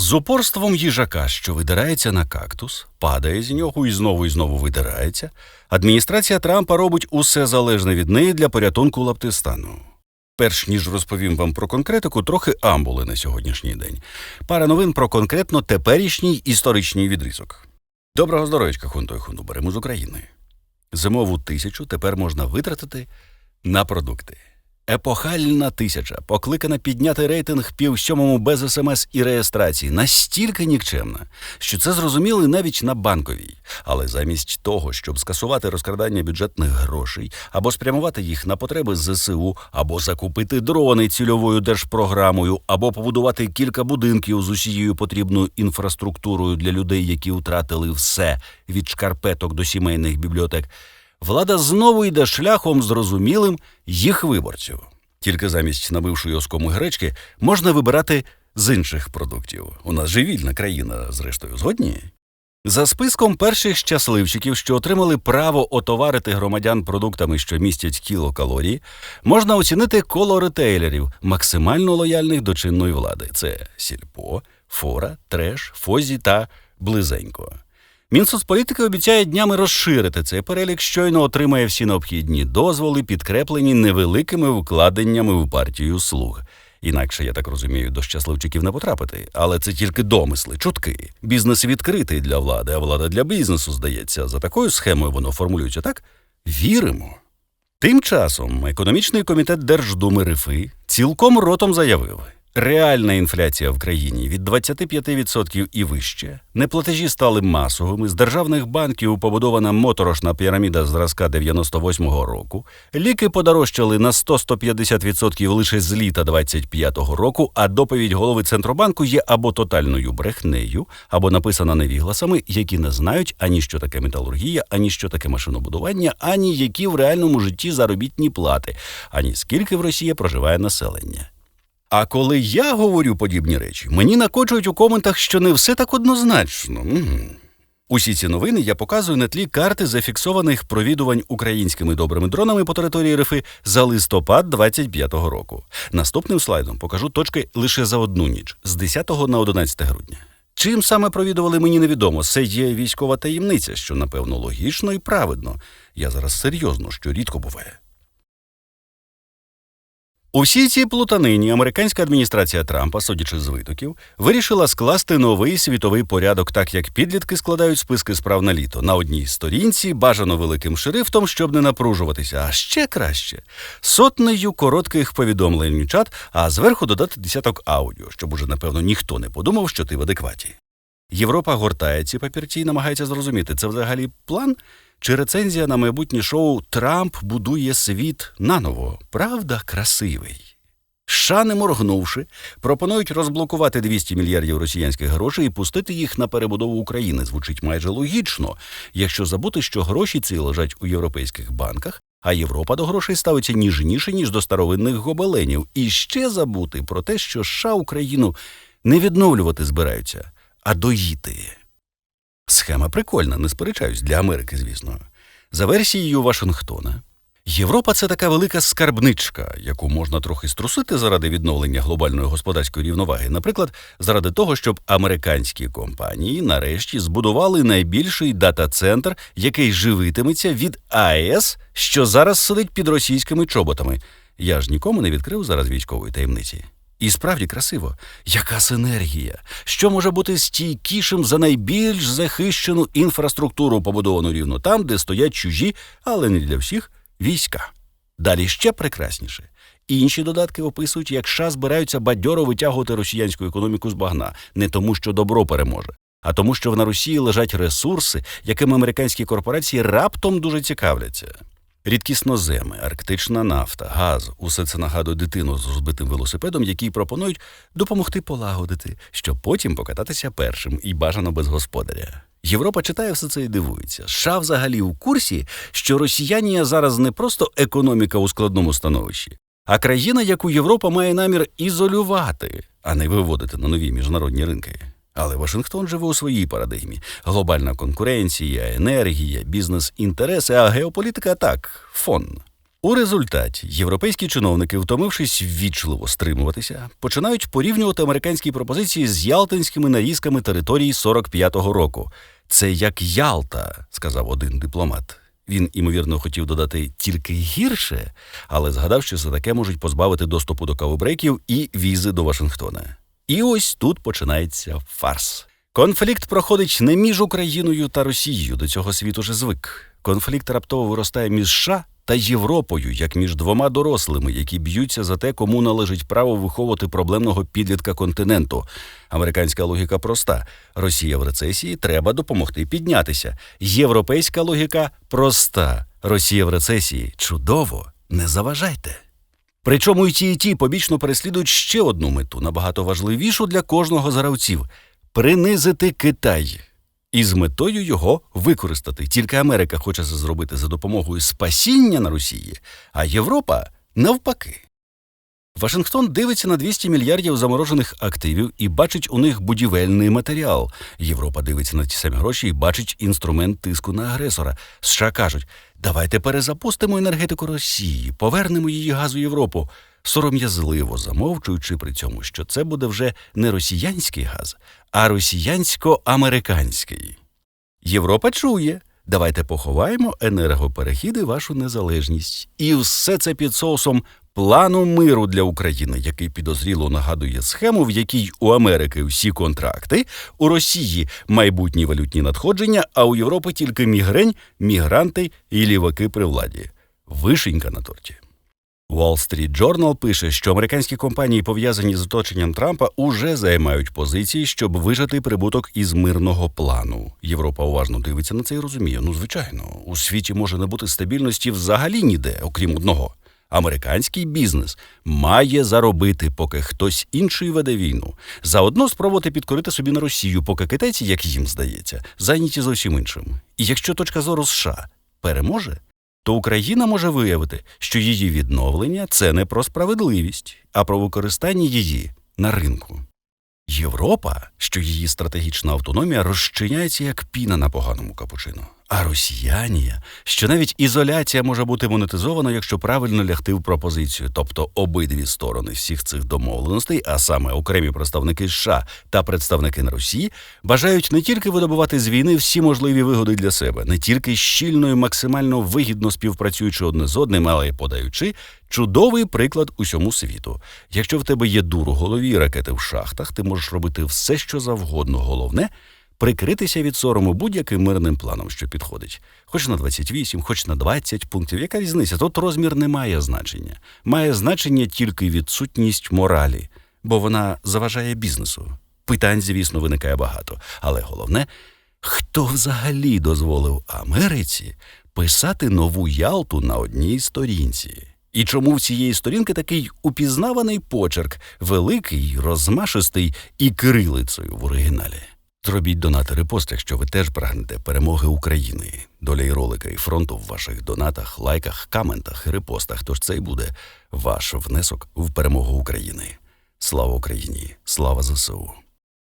З упорством їжака, що видирається на кактус, падає з нього і знову і знову видирається, адміністрація Трампа робить усе залежне від неї для порятунку Лаптистану. Перш ніж розповім вам про конкретику, трохи амбули на сьогоднішній день. Пара новин про конкретно теперішній історичний відрізок. Доброго здоров'ячка, хунто і хунду, беремо з України. Зимову тисячу тепер можна витратити на продукти. Епохальна тисяча, покликана підняти рейтинг півсьомому без смс і реєстрації, настільки нікчемна, що це зрозуміли навіть на банковій. Але замість того, щоб скасувати розкрадання бюджетних грошей або спрямувати їх на потреби ЗСУ, або закупити дрони цільовою держпрограмою, або побудувати кілька будинків з усією потрібною інфраструктурою для людей, які втратили все від шкарпеток до сімейних бібліотек влада знову йде шляхом зрозумілим їх виборців. Тільки замість набившої оскому гречки можна вибирати з інших продуктів. У нас же вільна країна, зрештою, згодні. За списком перших щасливчиків, що отримали право отоварити громадян продуктами, що містять кілокалорії, можна оцінити коло ретейлерів, максимально лояльних до чинної влади. Це сільпо, фора, треш, фозі та близенько. Мінсоцполітики обіцяє днями розширити цей перелік, щойно отримає всі необхідні дозволи, підкреплені невеликими вкладеннями в партію слуг. Інакше, я так розумію, до щасливчиків не потрапити, але це тільки домисли, чутки. Бізнес відкритий для влади, а влада для бізнесу, здається. За такою схемою воно формулюється так? Віримо. Тим часом економічний комітет Держдуми РФИ цілком ротом заявив. Реальна інфляція в країні від 25% і вище. Неплатежі стали масовими. З державних банків побудована моторошна піраміда зразка 98-го року. Ліки подорожчали на 100-150% лише з літа 25-го року. А доповідь голови центробанку є або тотальною брехнею, або написана невігласами, які не знають ані що таке металургія, ані що таке машинобудування, ані які в реальному житті заробітні плати, ані скільки в Росії проживає населення. А коли я говорю подібні речі, мені накочують у коментах, що не все так однозначно. Усі ці новини я показую на тлі карти зафіксованих провідувань українськими добрими дронами по території РФи за листопад 25-го року. Наступним слайдом покажу точки лише за одну ніч з 10 на 11 грудня. Чим саме провідували мені невідомо. Це є військова таємниця, що напевно логічно і праведно. Я зараз серйозно, що рідко буває. У всій цій плутанині американська адміністрація Трампа, судячи з витоків, вирішила скласти новий світовий порядок, так як підлітки складають списки справ на літо на одній сторінці, бажано великим шрифтом, щоб не напружуватися, а ще краще сотнею коротких повідомлень чат, а зверху додати десяток аудіо, щоб уже напевно ніхто не подумав, що ти в адекваті. Європа гортає ці папірці і намагається зрозуміти, це взагалі план чи рецензія на майбутнє шоу Трамп будує світ наново. Правда, красивий. США, не моргнувши, пропонують розблокувати 200 мільярдів росіянських грошей і пустити їх на перебудову України. Звучить майже логічно, якщо забути, що гроші ці лежать у європейських банках, а Європа до грошей ставиться ніжніше, ніж до старовинних гобеленів. І ще забути про те, що США Україну не відновлювати збираються, а доїти. Схема прикольна, не сперечаюсь, для Америки, звісно. За версією Вашингтона, Європа це така велика скарбничка, яку можна трохи струсити заради відновлення глобальної господарської рівноваги, наприклад, заради того, щоб американські компанії нарешті збудували найбільший дата-центр, який живитиметься від АЕС, що зараз сидить під російськими чоботами. Я ж нікому не відкрив зараз військової таємниці. І справді красиво, яка синергія, що може бути стійкішим за найбільш захищену інфраструктуру, побудовану рівно там, де стоять чужі, але не для всіх війська. Далі ще прекрасніше. Інші додатки описують, як США збираються бадьоро витягувати росіянську економіку з багна, не тому, що добро переможе, а тому, що на Росії лежать ресурси, якими американські корпорації раптом дуже цікавляться. Рідкісноземи, арктична нафта, газ усе це нагадує дитину з розбитим велосипедом, який пропонують допомогти полагодити, щоб потім покататися першим і бажано без господаря. Європа читає все це і дивується. США взагалі у курсі, що росіянія зараз не просто економіка у складному становищі, а країна, яку Європа має намір ізолювати, а не виводити на нові міжнародні ринки. Але Вашингтон живе у своїй парадигмі: глобальна конкуренція, енергія, бізнес-інтереси, а геополітика так, фон. У результаті європейські чиновники, втомившись ввічливо стримуватися, починають порівнювати американські пропозиції з ялтинськими нарізками території 45-го року. Це як Ялта, сказав один дипломат. Він, імовірно, хотів додати тільки гірше, але згадав, що за таке можуть позбавити доступу до кавобрейків і візи до Вашингтона. І ось тут починається фарс. Конфлікт проходить не між Україною та Росією. До цього світ уже звик. Конфлікт раптово виростає між США та Європою, як між двома дорослими, які б'ються за те, кому належить право виховувати проблемного підлітка континенту. Американська логіка проста: Росія в рецесії треба допомогти піднятися. Європейська логіка проста: Росія в рецесії чудово, не заважайте. Причому і ті, і ті побічно переслідують ще одну мету, набагато важливішу для кожного з гравців принизити Китай. І з метою його використати. Тільки Америка хоче це зробити за допомогою спасіння на Росії, а Європа навпаки. Вашингтон дивиться на 200 мільярдів заморожених активів і бачить у них будівельний матеріал. Європа дивиться на ті самі гроші і бачить інструмент тиску на агресора. США кажуть: давайте перезапустимо енергетику Росії, повернемо її газу Європу, сором'язливо замовчуючи при цьому, що це буде вже не росіянський газ, а росіянсько-американський. Європа чує. Давайте поховаємо енергоперехід і вашу незалежність. І все це під соусом плану миру для України, який підозріло нагадує схему, в якій у Америки всі контракти, у Росії майбутні валютні надходження, а у Європи тільки мігрень, мігранти і ліваки при владі. Вишенька на торті. Wall Street Journal пише, що американські компанії, пов'язані з оточенням Трампа, уже займають позиції, щоб вижати прибуток із мирного плану. Європа уважно дивиться на це і розуміє. Ну, звичайно, у світі може не бути стабільності взагалі ніде, окрім одного. Американський бізнес має заробити, поки хтось інший веде війну. Заодно спробувати підкорити собі на Росію, поки китайці, як їм здається, зайняті зовсім іншим. І якщо точка зору США переможе, то Україна може виявити, що її відновлення це не про справедливість, а про використання її на ринку. Європа, що її стратегічна автономія розчиняється як піна на поганому капучино. А росіянія, що навіть ізоляція може бути монетизована, якщо правильно лягти в пропозицію, тобто обидві сторони всіх цих домовленостей, а саме окремі представники США та представники на Росії, бажають не тільки видобувати з війни всі можливі вигоди для себе, не тільки щільно і максимально вигідно співпрацюючи одне з одним, але й подаючи чудовий приклад усьому світу. Якщо в тебе є дур у голові і ракети в шахтах, ти можеш робити все, що завгодно. Головне прикритися від сорому будь-яким мирним планом, що підходить. Хоч на 28, хоч на 20 пунктів. Яка різниця? Тут розмір не має значення. Має значення тільки відсутність моралі, бо вона заважає бізнесу. Питань, звісно, виникає багато. Але головне, хто взагалі дозволив Америці писати нову Ялту на одній сторінці? І чому в цієї сторінки такий упізнаваний почерк, великий, розмашистий і кирилицею в оригіналі? Зробіть донати репост, якщо ви теж прагнете перемоги України. Доля і ролика і фронту в ваших донатах, лайках, коментах і репостах. Тож це й буде ваш внесок в перемогу України. Слава Україні! Слава ЗСУ!